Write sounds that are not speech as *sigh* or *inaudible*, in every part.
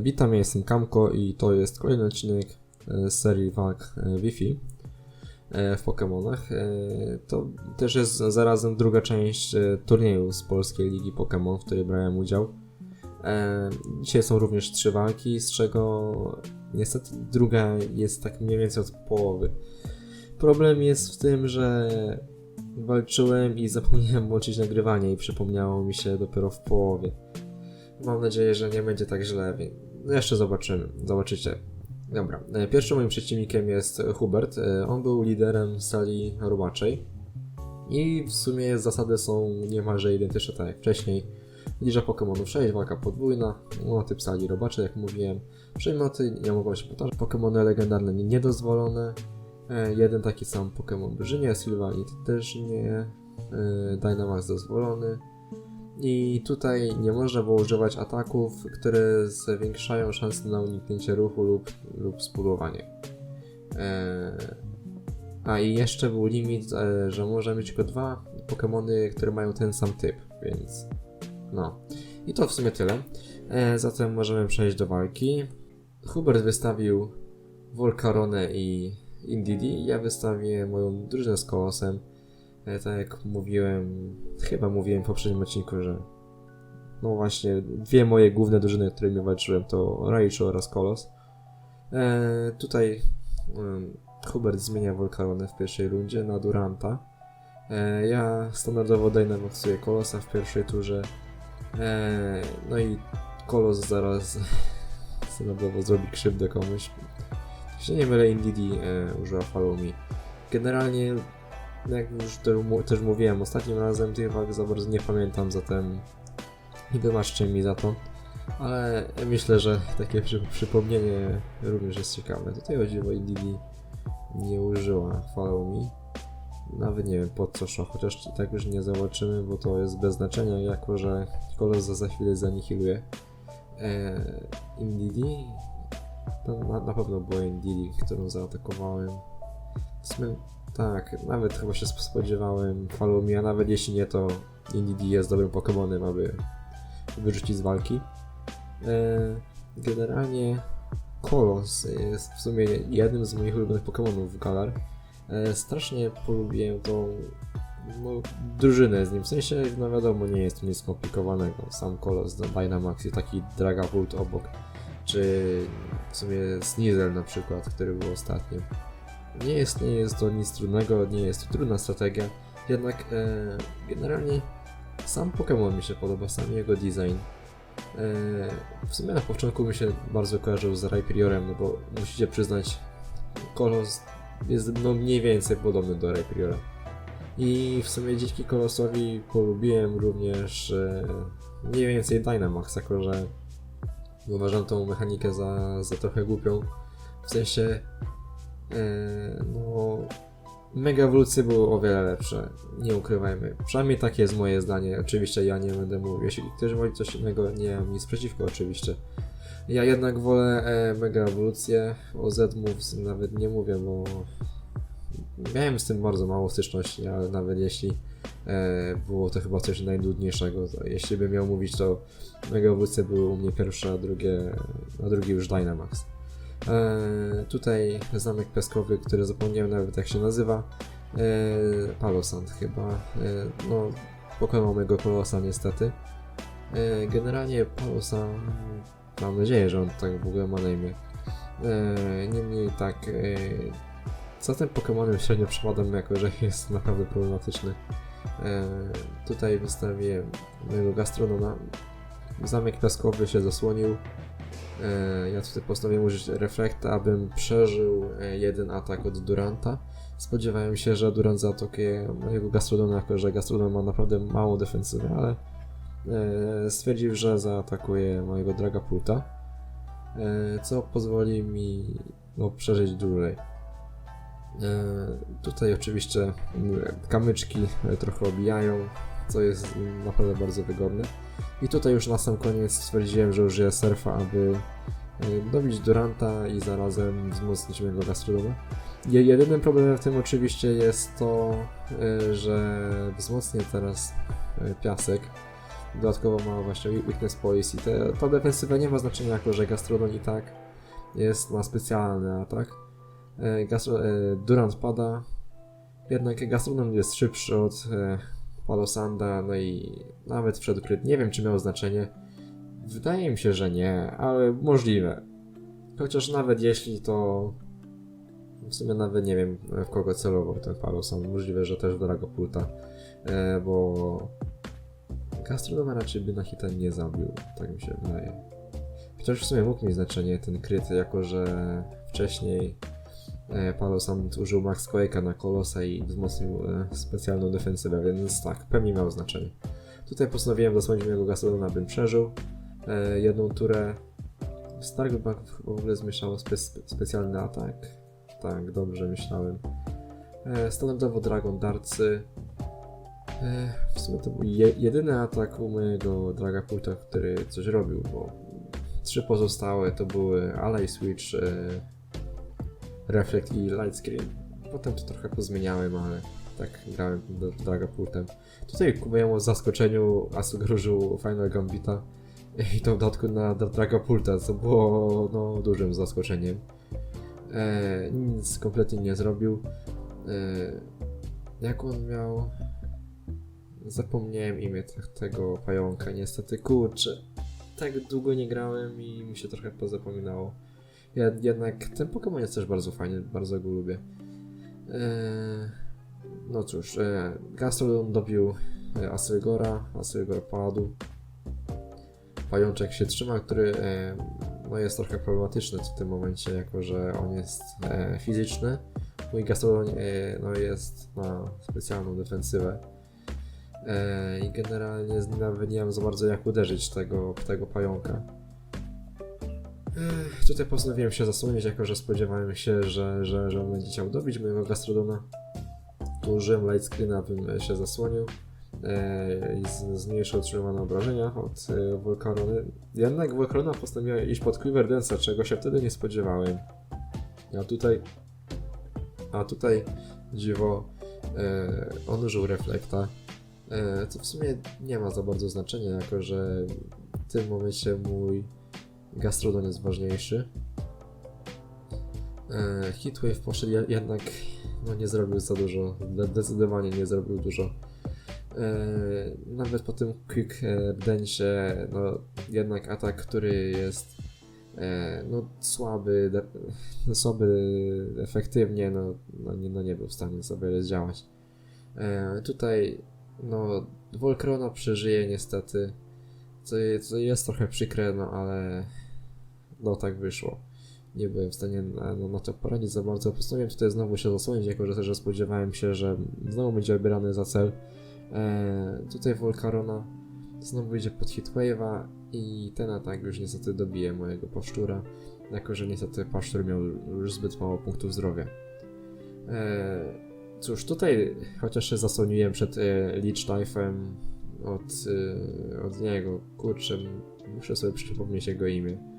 Witam, ja jestem Kamko i to jest kolejny odcinek e, z serii walk e, Wi-Fi e, w Pokémonach. To też jest zarazem druga część turnieju z Polskiej Ligi Pokémon, w której brałem udział. Dzisiaj są również trzy walki, z czego niestety druga jest tak mniej więcej od połowy. Problem jest w tym, że walczyłem i zapomniałem włączyć nagrywanie i przypomniało mi się dopiero w połowie. Mam nadzieję, że nie będzie tak źle. więc Jeszcze zobaczymy. Zobaczycie. Dobra. e, Pierwszym moim przeciwnikiem jest Hubert. E, On był liderem sali robaczej. I w sumie zasady są niemalże identyczne tak jak wcześniej. Liczba Pokémonów 6, walka podwójna, no, typ sali robaczej, jak mówiłem. Przedmioty nie mogą się powtarzać. Pokémony legendarne nie- niedozwolone. E, Jeden taki sam Pokémon Brzynie, Sylvanit też nie. Dynamax dozwolony. I tutaj nie można było używać ataków, które zwiększają szanse na uniknięcie ruchu lub, lub spudłowanie. Eee, a i jeszcze był limit, e, że może mieć tylko dwa Pokémony, które mają ten sam typ, więc no. I to w sumie tyle. E, zatem możemy przejść do walki. Hubert wystawił Volcaronę i Indidi. Ja wystawię moją drużynę z Kolosem. Tak jak mówiłem, chyba mówiłem w poprzednim odcinku, że no właśnie, dwie moje główne drużyny, którymi walczyłem to Raichu oraz Kolos. E, tutaj em, Hubert zmienia Volcaronę w pierwszej rundzie na Duranta. E, ja standardowo dynamoksuję Kolosa w pierwszej turze. E, no i Kolos zaraz *laughs* standardowo zrobi krzywdę komuś. Jeśli nie mylę, Indidi e, użyła Me. Generalnie jak już też, mówiłem ostatnim razem, tych walk za bardzo nie pamiętam, zatem nie wybaczcie mi za to. Ale myślę, że takie przy, przypomnienie również jest ciekawe. Tutaj chodzi o Indidi nie użyła Follow Me. Nawet nie wiem po co szło, chociaż tak już nie zobaczymy, bo to jest bez znaczenia, jako że kolos za, chwilę zanihiluje. Eee, Indidi? To na, na pewno było Indidi, którą zaatakowałem. W sumie tak, nawet chyba się spodziewałem Me, a nawet jeśli nie, to Indidi jest dobrym Pokemonem, aby wyrzucić z walki. E, generalnie Kolos jest w sumie jednym z moich ulubionych Pokemonów w Galar. E, strasznie polubiłem tą no, drużynę z nim, w sensie, no wiadomo, nie jest to nic skomplikowanego. Sam Kolos, Dynamax i taki Dragapult obok, czy w sumie Sneasel na przykład, który był ostatnim. Nie jest, nie jest to nic trudnego, nie jest to trudna strategia, jednak e, generalnie sam Pokémon mi się podoba, sam jego design. E, w sumie na początku mi się bardzo kojarzył z Rhyperiorem, no bo musicie przyznać, Kolos jest no mniej więcej podobny do Rhyperiora. I w sumie dzięki Kolosowi polubiłem również e, mniej więcej Dynamax, jako że uważam tą mechanikę za, za trochę głupią. W sensie no, mega ewolucje były o wiele lepsze, nie ukrywajmy. Przynajmniej takie jest moje zdanie. Oczywiście ja nie będę mówił. Jeśli ktoś woli coś innego, nie mam nic przeciwko, oczywiście. Ja jednak wolę e, mega ewolucję. O Z-Moves nawet nie mówię, bo miałem z tym bardzo mało styczności, ale nawet jeśli e, było to chyba coś najnudniejszego, jeśli bym miał mówić, to mega ewolucje były u mnie pierwsze, a drugie, a drugie już Dynamax. E, tutaj zamek piaskowy, który zapomniałem nawet jak się nazywa. E, Palosand chyba. E, no, pokonał mego Kolosa niestety. E, generalnie Palosa, mam nadzieję, że on tak w ogóle ma na imię. E, niemniej tak, e, za tym Pokemonem średnio przepadam, jako że jest naprawdę problematyczny. E, tutaj wystawię mojego gastronoma. Zamek piaskowy się zasłonił. E, Ja tutaj postanowiłem użyć reflekta, abym przeżył e, jeden atak od Duranta. Spodziewałem się, że Durant zaatakuje mojego Gastrodona, jako że Gastrodon ma naprawdę małą defensywę, ale e, stwierdził, że zaatakuje mojego Dragapulta, co pozwoli mi no, przeżyć dłużej. Tutaj oczywiście mm, kamyczki trochę obijają, co jest naprawdę bardzo wygodne. I tutaj już na sam koniec stwierdziłem, że użyję surfa, aby e, dobić Duranta i zarazem wzmocnić mojego Gastrodona. Je- Jedynym problemem w tym oczywiście jest to, e, że wzmocnię teraz e, piasek dodatkowo ma właśnie weakness policy. Te, ta defensywa nie ma znaczenia jako, że Gastrodon i tak jest, ma specjalny atak. Gastro, Durant pada, jednak Gastrodon jest szybszy od Palosanda, no i nawet wszedł kryt. Nie wiem, czy miał znaczenie. Wydaje mi się, że nie, ale możliwe. Chociaż nawet jeśli to... W sumie nawet nie wiem, w kogo celował ten Palosand. Możliwe, że też w Dragopulta, e, bo... Gastrodona raczej by na hita nie zabił, tak mi się wydaje. Chociaż w sumie mógł mieć znaczenie ten kryt, jako że wcześniej e, Palosand użył Max Quake'a na Kolosa i wzmocnił e, specjalną defensywę, więc tak, pewnie miał znaczenie. Tutaj postanowiłem zasłonić mojego Gastrodona, bym przeżył e, jedną turę. Stark w ogóle zmieszało spe specjalny atak. Tak, dobrze myślałem. Standardowo Dragon Darcy. W sumie to był je jedyny atak u mojego Dragapulta, który coś robił, bo trzy pozostałe to były Ally Switch, Reflect i Light Screen. Potem to trochę pozmieniałem, ale tak grałem do Dragapultem. Tutaj ku mojemu zaskoczeniu Asug użył Final Gambita i to w dodatku na Dra- Dragapulta, co było no, dużym zaskoczeniem. E, nic kompletnie nie zrobił. E, jak on miał... Zapomniałem imię te- tego pająka, niestety, kurczę. Tak długo nie grałem i mi się trochę pozapominało. Jednak ten Pokémon jest też bardzo fajny, bardzo go lubię. E, no cóż, e, Gastrodon dobił e, Asylgora, Asylgor padł. Pajączek się trzyma, który no jest trochę problematyczny w tym momencie, jako że on jest fizyczny. Mój Gastrodon e, no jest na specjalną defensywę. I generalnie nawet nie wiem za bardzo jak uderzyć tego, tego pająka. Tutaj postanowiłem się zasłonić, jako że spodziewałem się, że, że, że on będzie chciał dobić mojego Gastrodona. Tu użyłem light screena, bym się zasłonił e, i zmniejszył otrzymywane obrażenia od e, Volcarony. Jednak Volcarona postanowiła iść pod Quiver Dance'a, czego się wtedy nie spodziewałem. A tutaj... A tutaj dziwo, e, on użył Reflekta, e, co w sumie nie ma za bardzo znaczenia, jako że w tym momencie mój Gastrodon jest ważniejszy. E, Heatwave poszedł je- jednak, no nie zrobił za dużo, de- zdecydowanie nie zrobił dużo. E, nawet po tym quick e, densie, no jednak atak, który jest e, no słaby, no, słaby efektywnie, no, no, nie, no nie był w stanie za wiele tutaj no Volcrona przeżyje niestety, co, co jest trochę przykre, no ale no tak wyszło. Nie byłem w stanie na, na, to poradzić za bardzo. Postanowiłem tutaj znowu się zasłonić, jako że, że spodziewałem się, że znowu będzie obierany za cel. E, tutaj Volcarona znowu idzie pod Hitwave'a i ten atak już niestety dobije mojego paszczura, jako że niestety paszczur miał już zbyt mało punktów zdrowia. E, cóż, tutaj chociaż się zasłoniłem przed e, Leech Knife'em od, e, od niego, kurczę, muszę sobie przypomnieć jego imię.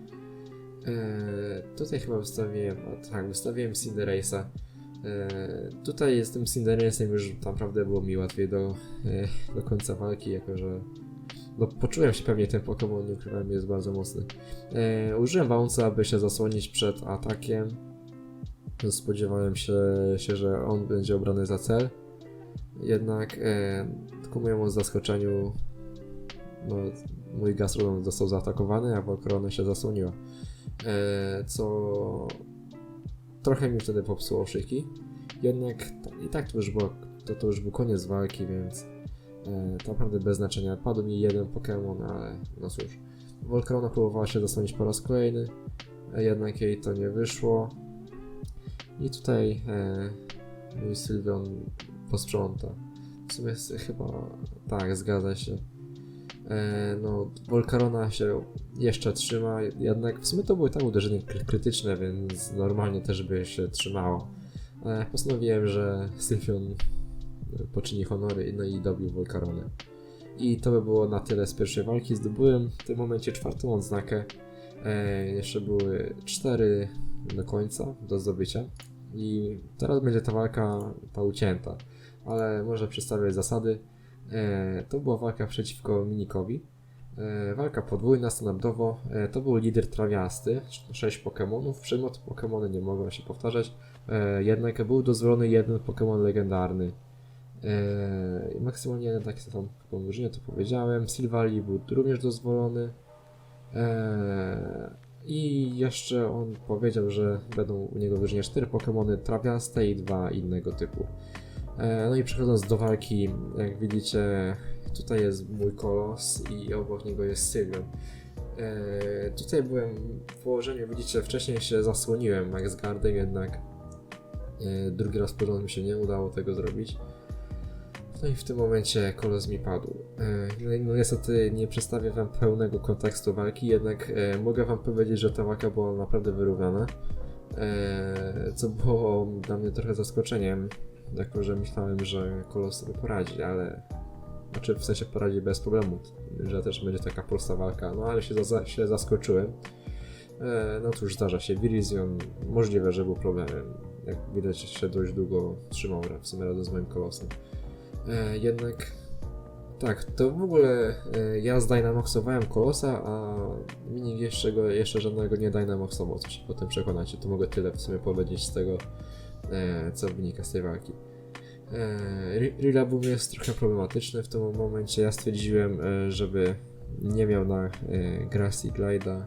E, tutaj chyba wystawiłem, a tak, wystawiłem Cinderace'a. E, tutaj z tym Cinderace'em już naprawdę było mi łatwiej do, e, do końca walki, jako że no, poczułem się pewnie ten Pokémon, nie ukrywam, jest bardzo mocny. Użyłem Bounce'a, aby się zasłonić przed atakiem. Spodziewałem się, się, że on będzie obrany za cel. Jednak e, ku mojemu zaskoczeniu no, mój Gastrodon został zaatakowany, a Volcarona się zasłoniła. E, co trochę mi wtedy popsuło szyki. Jednak i tak to już, było, to, to już był koniec walki, więc e, to naprawdę bez znaczenia. Padł mi jeden Pokémon, ale no cóż. Volcarona próbowała się zasłonić po raz kolejny, jednak jej to nie wyszło. I tutaj e, mój Sylveon posprząta. W sumie chyba tak, zgadza się. E, no, Volcarona się jeszcze trzyma, jednak w sumie to było tak uderzenie kry- krytyczne, więc normalnie też by się trzymało. Ale postanowiłem, że Sylfion poczyni honory, no i dobił Volcaronę. I to by było na tyle z pierwszej walki. Zdobyłem w tym momencie czwartą odznakę. E, jeszcze były cztery do końca, do zdobycia. I teraz będzie ta walka, ta ucięta. Ale może przedstawię zasady. E, to była walka przeciwko Minikowi. E, walka podwójna, standardowo. E, to był lider trawiasty, 6 Pokémonów. Przedmiot Pokémony nie mogą się powtarzać. Jednak był dozwolony jeden Pokémon legendarny. Maksymalnie jeden taki sam Pokémon wyżynie, to powiedziałem. Silvally był również dozwolony. I jeszcze on powiedział, że będą u niego wyżynie 4 Pokémony trawiaste i dwa innego typu. E, No i przechodząc do walki, jak widzicie, tutaj jest mój kolos i obok niego jest Sylwian. E, tutaj byłem w położeniu, widzicie, wcześniej się zasłoniłem Max Guardem, jednak e, drugi raz porządnie mi się nie udało tego zrobić. No i w tym momencie kolos mi padł. No, niestety nie przedstawię wam pełnego kontekstu walki, jednak mogę wam powiedzieć, że ta walka była naprawdę wyrównana. Co było dla mnie trochę zaskoczeniem, jako że myślałem, że kolos sobie poradzi, ale znaczy w sensie poradzi bez problemu, że też będzie taka prosta walka, no ale się, za, się zaskoczyłem. E, no cóż, zdarza się, Virizion możliwe, że był problemem. Jak widać się dość długo trzymał w sumie razem z moim kolosem. E, jednak tak, to w ogóle e, ja zdynamaxowałem kolosa, a Minik jeszcze, go, jeszcze żadnego nie dynamaxował, co się potem przekonacie. To mogę tyle w sumie powiedzieć z tego, co wynika z tej walki. E, Re- Relabum jest trochę problematyczny w tym momencie. Ja stwierdziłem, e, żeby nie miał na e, Grassy Glide'a.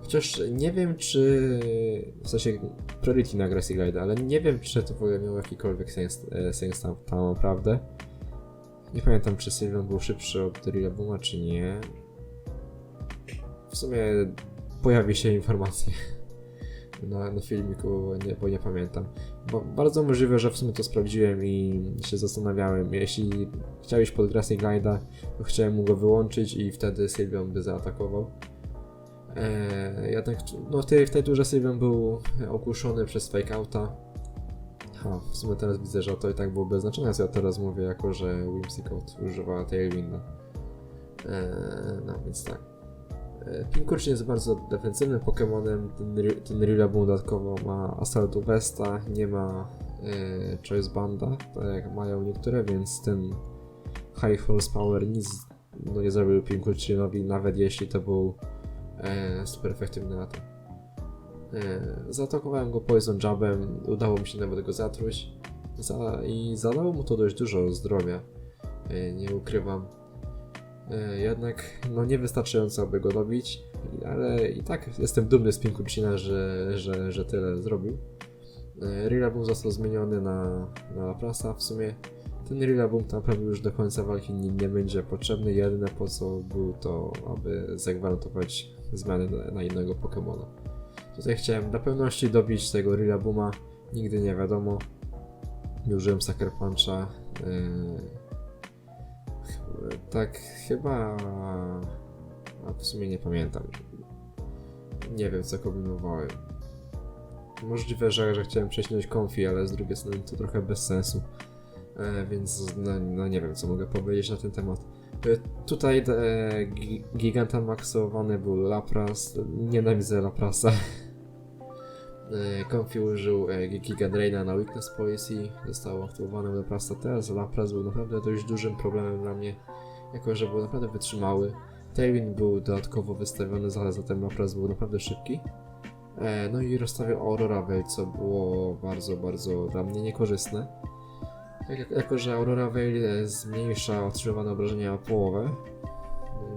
Chociaż nie wiem, czy. W sensie Priority na Grassy Glide'a, ale nie wiem, czy to w ogóle miało jakikolwiek sens, e, sens tam, tam naprawdę. Nie pamiętam, czy Sylvan był szybszy od Relabuma, czy nie. W sumie pojawi się informacja *laughs* na, na filmiku, nie, bo nie pamiętam. Bo bardzo możliwe, że w sumie to sprawdziłem i się zastanawiałem. Jeśli chciałeś pod Grassy Glide'a, to chciałem mu go wyłączyć i wtedy Sylvian by zaatakował. Eee, jednak no, w, tej, w tej turze był ogłuszony przez fake outa. Ha, w sumie teraz widzę, że to i tak było bez znaczenia, co ja teraz mówię, jako że Whimsicott używa Tailwinda. Eee, no więc tak. E, Pinkurcz jest bardzo defensywnym Pokemonem. Ten, ten Rillaboom dodatkowo ma Assault Vesta, nie ma e, Choice Banda, tak jak mają niektóre, więc ten High Horsepower nic no, nie zrobił Pinkurczynowi, nawet jeśli to był e, super efektywny atak. E, zaatakowałem go Poison Jabem, udało mi się nawet go zatruć za, i zadało mu to dość dużo zdrowia, e, nie ukrywam. E, Jednak no niewystarczająco, aby go dobić, ale i tak jestem dumny z Pinkurcina, że, że, że tyle zrobił. E, Rillaboom został zmieniony na, na Laprasa. W sumie ten Rillaboom tak naprawdę już do końca walki nie, nie będzie potrzebny. Jedyne po co był to, aby zagwarantować zmiany na, na innego Pokemona. Tutaj chciałem dla pewności dobić tego Rillabooma. Nigdy nie wiadomo. Użyłem Sucker Puncha. e, tak, chyba. A w sumie nie pamiętam. Nie wiem, co kombinowałem. Możliwe, że, że chciałem prześnąć konfi, ale z drugiej strony to trochę bez sensu. E, więc no, no nie wiem, co mogę powiedzieć na ten temat. E, tutaj e, gi- giganta maksowany był Lapras. Nienawidzę Laprasa. *laughs* E, Konfi użył e, Giga Draina na Weakness Policy, zostało aktywowane u Laprasa teraz. Lapras był naprawdę dość dużym problemem dla mnie, jako że był naprawdę wytrzymały. Tailwind był dodatkowo wystawiony, ale zatem Lapras był naprawdę szybki. E, no i rozstawił Aurora Veil, co było bardzo, bardzo dla mnie niekorzystne. Jak, jako, że Aurora Veil zmniejsza otrzymywane obrażenia o połowę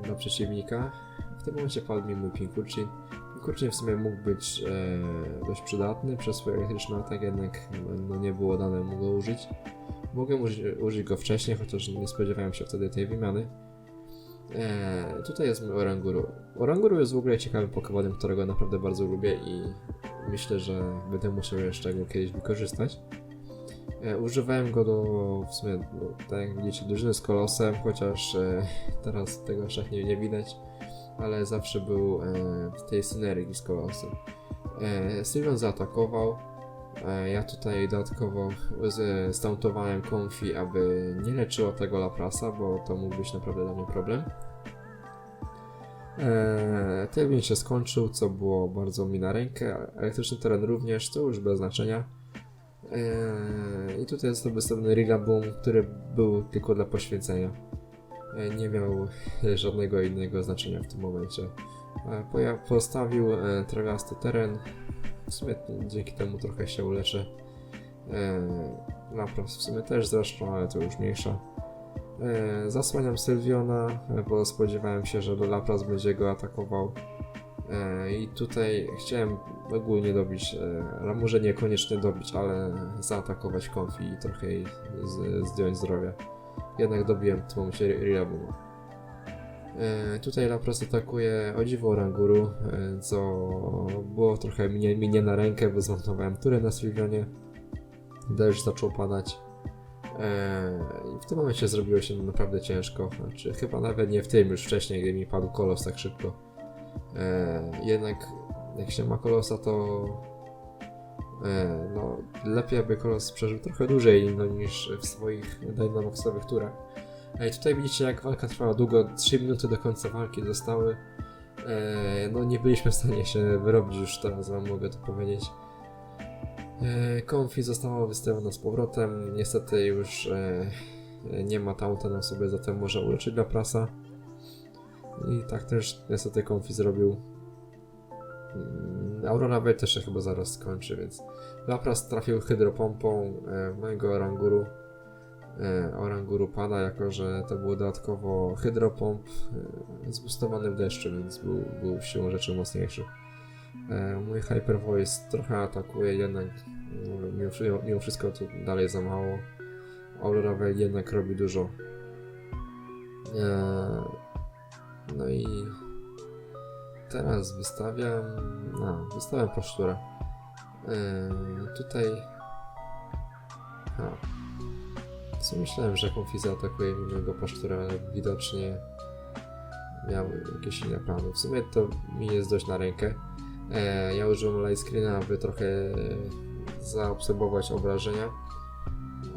dla przeciwnika, w tym momencie padł mi mój Pinkurchin. Pinkurchin w sumie mógł być e, dość przydatny przez swój elektryczny atak, jednak no, no nie było dane mu go użyć. Mogłem użyć, użyć go wcześniej, chociaż nie spodziewałem się wtedy tej wymiany. E, tutaj jest mój Oranguru. Oranguru jest w ogóle ciekawym Pokemonem, którego naprawdę bardzo lubię i myślę, że będę musiał jeszcze go kiedyś wykorzystać. E, używałem go do, w sumie, no, tak jak widzicie, drużyny z Kolosem, chociaż e, *laughs* teraz tego jeszcze nie, nie widać, ale zawsze był e, w tej synergii z Kolosem. E, Sylvan zaatakował, e, ja tutaj dodatkowo stauntowałem Konfi, aby nie leczyło tego Laprasa, bo to mógł być naprawdę dla mnie problem. Eee, Termin się skończył, co było bardzo mi na rękę. Elektryczny teren również, to już bez znaczenia. Eee, I tutaj został wystawiony Rillaboom, który był tylko dla poświęcenia. E, nie miał e, żadnego innego znaczenia w tym momencie. E, Postawił trawiasty teren, w sumie dzięki temu trochę się uleczy. Lapras w sumie też zresztą, ale to już mniejsza. Zasłaniam Sylwiona, bo spodziewałem się, że Lapras będzie go atakował. I tutaj chciałem ogólnie dobić, ale może niekoniecznie dobić, ale zaatakować Konfi i trochę zdjąć zdrowia. Jednak dobiłem tym momencie Rillabooma. E, Tutaj Lapras atakuje o dziwo Oranguru, e, co było trochę mnie, mnie na rękę, bo zmontowałem turę na Sylwionie. Deszcz zaczął padać. E, I w tym momencie zrobiło się naprawdę ciężko. Znaczy, chyba nawet nie w tym, już wcześniej, gdy mi padł kolos tak szybko. E, jednak jak się ma kolosa, to no, lepiej aby kolos przeżył trochę dłużej no, niż w swoich dynamaxowych turach. E, I tutaj widzicie jak walka trwała długo, 3 minuty do końca walki zostały. E, no nie byliśmy w stanie się wyrobić już teraz, wam mogę to powiedzieć. E, Konfi została wystawiona z powrotem, niestety już e, nie ma taunta na sobie, zatem może uleczyć dla prasa. I tak też niestety Konfi zrobił. Aurora Bay też się chyba zaraz skończy, więc Lapras trafił hydropompą e, mojego Oranguru. E, Oranguru pada, jako że to było dodatkowo hydropomp e, zbustowany w deszczu, więc był, był siłą rzeczy mocniejszy. E, mój Hyper Voice trochę atakuje, jednak mimo, wszy- mimo wszystko to dalej za mało. Aurora Veil jednak robi dużo. E, no i teraz wystawiam. A, wystawiam poszturę. E, tutaj. A. Co myślałem, że Konfi zaatakuje mimo poszturę, ale widocznie miał jakieś inne plany. W sumie to mi jest dość na rękę. E, ja użyłem light screena, aby trochę zaobserwować obrażenia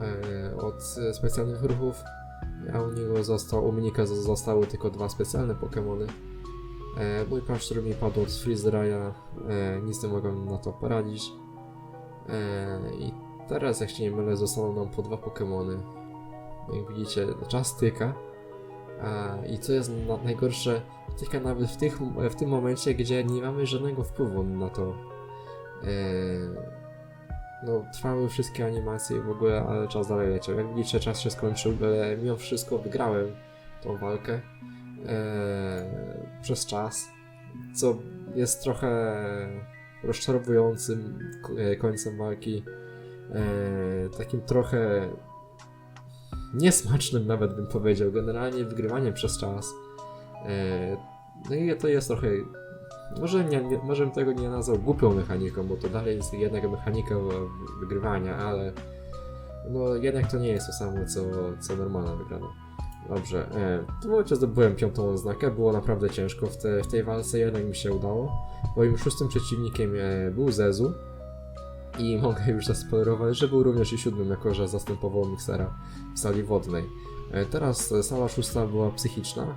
e, od specjalnych ruchów. A u niego został, u zo- zostały tylko dwa specjalne Pokémony. E, mój paszczur mi padł od Freezer'a, e, nic nie mogłem na to poradzić. E, I teraz, jak się nie mylę, zostaną nam po dwa Pokémony. Jak widzicie, czas tyka. A, I co jest na, najgorsze, tyka nawet w, tych, w tym momencie, gdzie nie mamy żadnego wpływu na to. E, no, trwały wszystkie animacje w ogóle, ale czas dalej leciał. Jak widzicie, czas się skończył, ale mimo wszystko wygrałem tą walkę e, przez czas, co jest trochę rozczarowującym e, końcem walki. E, takim trochę niesmacznym nawet bym powiedział. Generalnie wygrywanie przez czas. E, no i to jest trochę. Może, nie, nie, może bym tego nie nazwał głupią mechaniką, bo to dalej jest jednak mechanika wygrywania, ale no jednak to nie jest to samo co, co normalna wygrana. Dobrze, e, w tym momencie zdobyłem piątą oznakę, było naprawdę ciężko w, te, w tej walce, jednak mi się udało. Moim szóstym przeciwnikiem e, był Zezu i *laughs* mogę już zaspoilerować, że był również i siódmym, jako że zastępował miksera w sali wodnej. E, Teraz sala szósta była psychiczna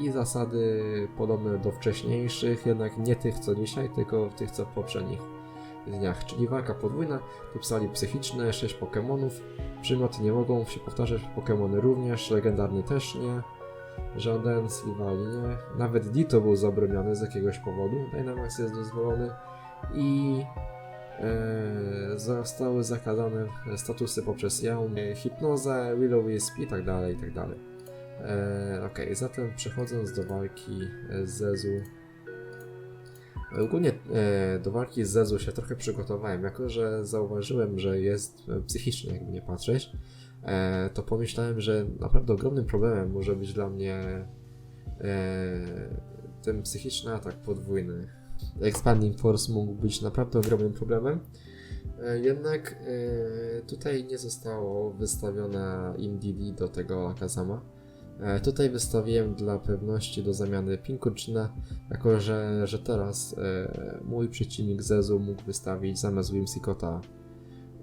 i zasady podobne do wcześniejszych, jednak nie tych co dzisiaj, tylko tych co poprzednich dniach. Czyli walka podwójna, typ sali psychiczne, 6 Pokémonów, przymioty nie mogą się powtarzać, Pokémony również, legendarny też nie, żaden Sliwali nie, nawet Ditto był zabroniony z jakiegoś powodu, Dynamax jest dozwolony i e, zostały zakazane statusy poprzez Jaum, e, hipnozę, Will-O-Wisp i tak dalej, i tak dalej. E, Okej, zatem przechodząc do walki e, z Zezu. Ogólnie e, do walki z Zezu się trochę przygotowałem, jako że zauważyłem, że jest e, psychiczny, jakby nie patrzeć, e, to pomyślałem, że naprawdę ogromnym problemem może być dla mnie ten psychiczny atak podwójny. Expanding Force mógł być naprawdę ogromnym problemem. Jednak tutaj nie zostało wystawiona InDD do tego Akazama. E, Tutaj wystawiłem dla pewności do zamiany Pinkurczyna, jako że, że teraz e, mój przeciwnik Zezu mógł wystawić zamiast Whimsicota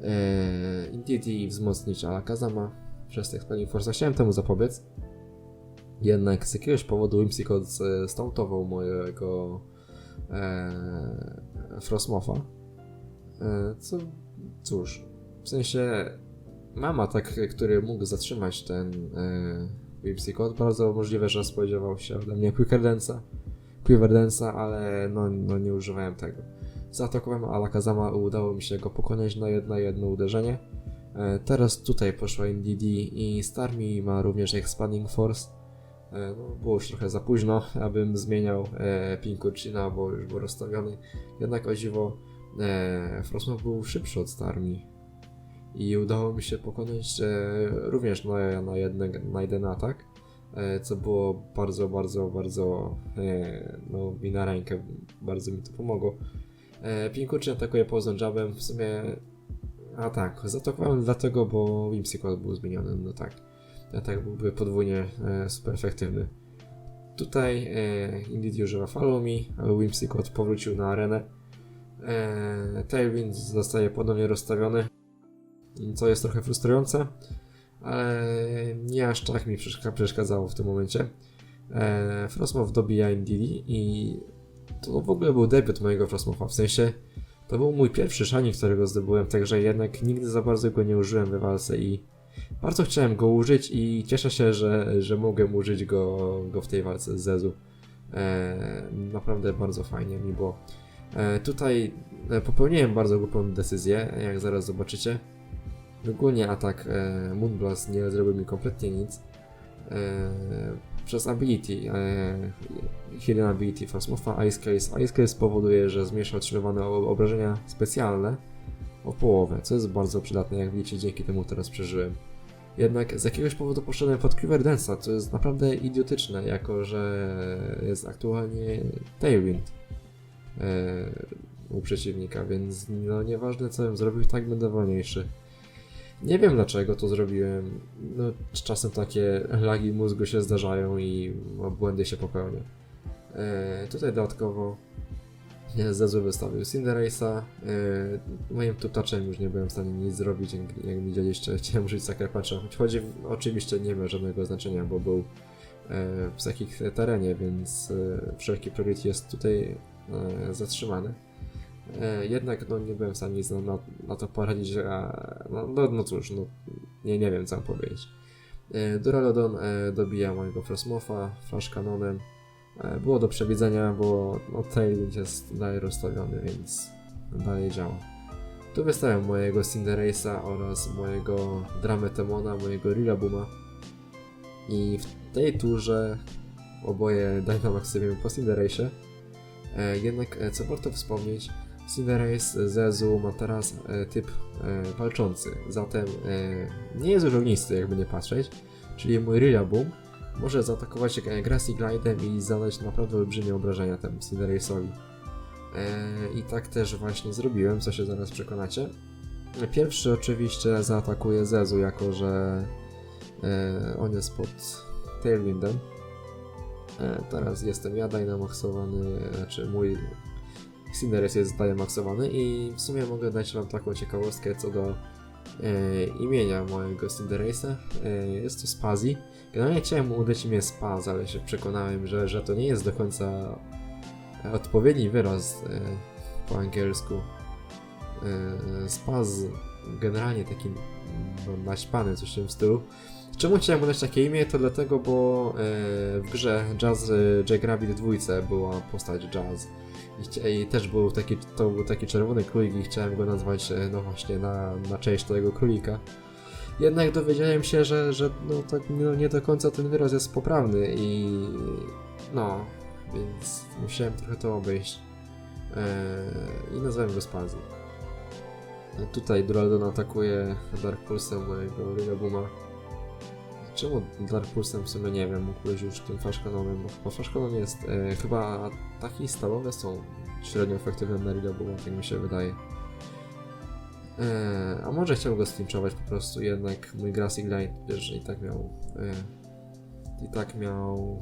e, i wzmocnić Alakazama przez Expanding Force. Chciałem temu zapobiec. Jednak z jakiegoś powodu Whimsicott e, stautował mojego e. E, co, cóż, w sensie mam atak, który mógł zatrzymać ten e, Whimsicott. Bardzo możliwe, że spodziewał się ode mnie Quicker Quiverdensa, ale no, no nie używałem tego. Zaatakowałem Alakazama, udało mi się go pokonać na jedno, jedno uderzenie. E, teraz tutaj poszła NDD i Starmie ma również Expanding Force. E, no, było już trochę za późno, abym zmieniał e, Pinkurchina, bo już był rozstawiony. Jednak o dziwo e, był szybszy od Starmie. I udało mi się pokonać e, również na, na, jedne, na jeden atak, e, co było bardzo, bardzo, bardzo e, no, mi na rękę, bardzo mi to pomogło. Pinkurchin atakuje Poison Jabem, w sumie... A tak, zaatakowałem dlatego, bo Whimsicott był zmieniony, no tak. Atak byłby podwójnie e, super efektywny. Tutaj e, Indeed używa Follow Me, Whimsicott powrócił na arenę. E, Tailwind zostaje ponownie rozstawiony, co jest trochę frustrujące, ale nie aż tak mi przeszka- przeszkadzało w tym momencie. E, Frostmoth dobija Indeed i to w ogóle był debiut mojego Frostmotha, w sensie to był mój pierwszy shiny, którego zdobyłem, także jednak nigdy za bardzo go nie użyłem w walce i bardzo chciałem go użyć i cieszę się, że, że mogę użyć go, go w tej walce z Zezu. E, naprawdę bardzo fajnie mi było. E, tutaj popełniłem bardzo głupią decyzję, jak zaraz zobaczycie. Ogólnie atak e, Moonblast nie zrobił mi kompletnie nic. E, przez ability, e, Healing Ability Frostmotha Ice Case. Ice Case powoduje, że zmniejsza otrzymywane obrażenia specjalne o połowę, co jest bardzo przydatne, jak widzicie, dzięki temu teraz przeżyłem. Jednak z jakiegoś powodu poszedłem pod Quiver Dance'a, co jest naprawdę idiotyczne, jako że jest aktualnie Tailwind e, u przeciwnika, więc no nieważne co bym zrobił, tak będę wolniejszy. Nie wiem dlaczego to zrobiłem. No, czasem takie lagi mózgu się zdarzają i błędy się popełnia. E, tutaj dodatkowo Zezu wystawił Cinderace'a. E, moim tutaczem już nie byłem w stanie nic zrobić, jak, jak widzieliście. Chciałem użyć Sucker Puncha, choć chodzi, oczywiście nie ma żadnego znaczenia, bo był e, w takich terenie, więc e, wszelki priorytet jest tutaj e, zatrzymany. E, jednak no, nie byłem w stanie na, na, to poradzić, no, no, no cóż, no, nie, nie wiem co mam powiedzieć. E, Duraludon e, dobija mojego Frostmotha Flash Canonem. E, było do przewidzenia, bo no, Tailwind jest dalej rozstawiony, więc dalej działa. Tu wystawiam mojego Cinderace'a oraz mojego Drametemona, mojego Rillabooma. I w tej turze oboje Dynamaxujemy po Cinderace'ie. Jednak co warto wspomnieć, Cinderace Zezu ma teraz e, typ e, walczący, zatem e, nie jest już jakby nie patrzeć, czyli mój Rillaboom może zaatakować e, Grassy Glidem i zadać naprawdę olbrzymie obrażenia temu Cinderace'owi. E, I tak też właśnie zrobiłem, co się zaraz przekonacie. Pierwszy oczywiście zaatakuje Zezu, jako że e, on jest pod Tailwindem. E, teraz jestem ja Dynamaxowany, znaczy mój Cinderace jest Dynamaxowany i w sumie mogę dać wam taką ciekawostkę co do e, imienia mojego Cinderace'a. E, jest to Spazi. Generalnie chciałem mu udać imię Spaz, ale się przekonałem, że, że to nie jest do końca odpowiedni wyraz e, po angielsku. E, Spaz generalnie taki no, naćpany, coś w tym stylu. Czemu chciałem mu dać takie imię? To dlatego, bo e, w grze Jazz e, Jack Rabbit 2 była postać Jazz. I, I też był taki, to był taki czerwony królik i chciałem go nazwać, e, no właśnie, na, na cześć tego królika. Jednak dowiedziałem się, że, że no, tak no, nie do końca ten wyraz jest poprawny i no, więc musiałem trochę to obejść eee, i nazwałem go Spazi. Tutaj Duraldon atakuje Dark Pulsem mojego Rillabooma. Czemu Dark Pulsem w sumie nie wiem, mógł być już tym Fashkanonem, bo chyba Fashkanon jest, e, chyba ataki stalowe są średnio efektywne na Rillabooma, tak mi się wydaje. E, a może chciał go slinczować po prostu, jednak mój Grassy Glide, wiesz, i tak miał e, i tak miał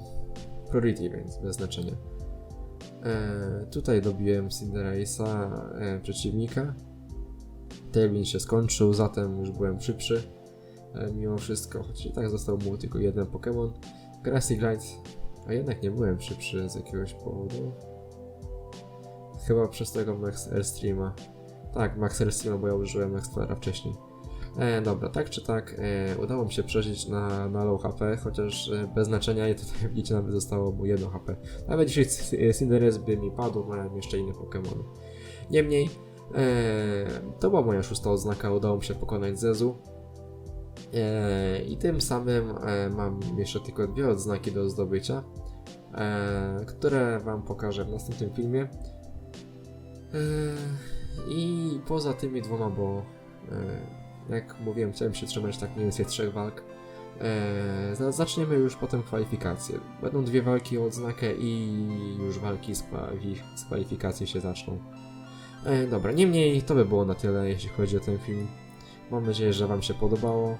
priority, więc bez znaczenia. E, tutaj dobiłem Cinderace'a e, przeciwnika. Tailwind się skończył, zatem już byłem szybszy. E, mimo wszystko, choć i tak został mu tylko jeden Pokémon. Grassy Glide, a jednak nie byłem szybszy z jakiegoś powodu. Chyba przez tego Max Airstreama. Tak, Max Airstreama, bo ja użyłem Explora wcześniej. E, dobra, tak czy tak, e, udało mi się przeżyć na, na low HP, chociaż e, bez znaczenia i tutaj w licie nawet zostało mu 1 HP. Nawet jeśli C- Cinderace by mi padł, miałem jeszcze inne Pokémony. Niemniej, e, to była moja szósta oznaka, udało mi się pokonać Zezu. E, I tym samym e, mam jeszcze tylko dwie odznaki do zdobycia, e, które Wam pokażę w następnym filmie. I poza tymi dwoma, bo jak mówiłem, chciałem się trzymać tak mniej więcej trzech walk. Za- zaczniemy już potem kwalifikacje. Będą dwie walki o odznakę i już walki z, z kwalifikacji się zaczną. Dobra, niemniej to by było na tyle, jeśli chodzi o ten film. Mam nadzieję, że Wam się podobało.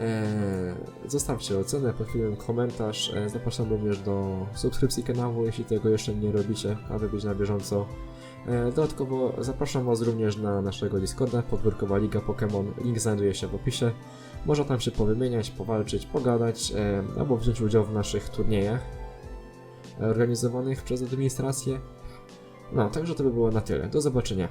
E, zostawcie ocenę pod filmem, komentarz. E, zapraszam również do subskrypcji kanału, jeśli tego jeszcze nie robicie, aby być na bieżąco. E, dodatkowo zapraszam Was również na naszego Discorda, podwórkowa Liga Pokémon. Link znajduje się w opisie. Można tam się powymieniać, powalczyć, pogadać, albo wziąć udział w naszych turniejach organizowanych przez administrację. No, także to by było na tyle. Do zobaczenia.